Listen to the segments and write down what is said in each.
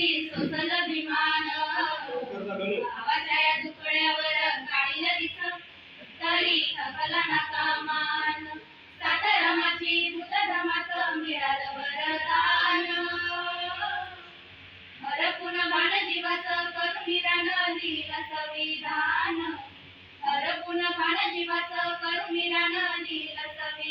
किती विमान आवाच्या या दुकड्यावर काढील दिस तरी थकला नाका मान सातारामाची भूतधमाचं मिळालं वरदान हरपून भान जीवाचं करुणीरान लिहिलं संविधान. हरपून भान जीवाचं करुणीरान लिहिलं संविधान.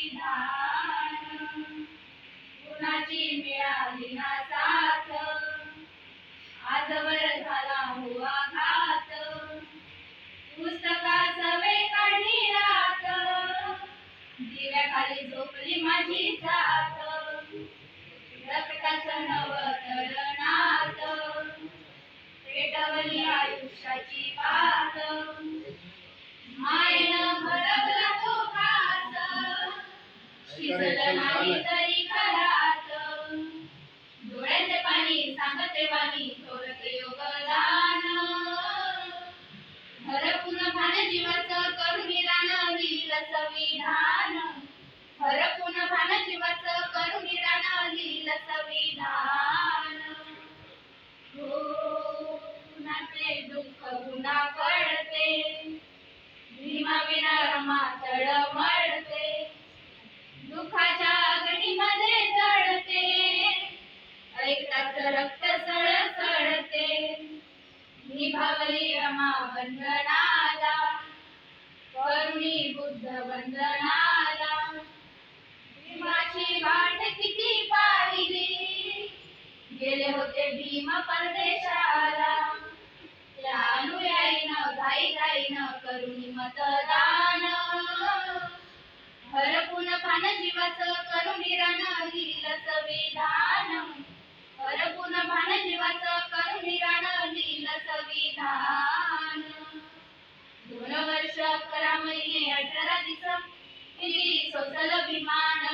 झोपली माझी जात. रक्ताचं पेटवली आयुष्याची पात. मायेनं तो शिजलं नाही तरी घरात डोळ्याचे पाणी सांगते वाणी थोरते योगदान. हरपून भान जीवाचं करुणी रान लिहिलं संविधान हरपून भान जीवाचं करुणी रान लिहिलं संविधान हो कुणाचे दुःख गुन्हा कळते. भीमा विना दुःखाच्या जळते. ऐकताच रक्त सळसळते. निभावली रमा बंधनाला गेले होते भीम परदेशाला. त्या अनुयायीनं घाई घाईनं करून मतदान. हरपून भान जीवाचं करुणी रण लिहिलं संविधान. हरपून पान जीवाचं करून रण लिहिलं संविधान. दोन वर्ष अकरा महिने अठरा दिवस सोसल विमान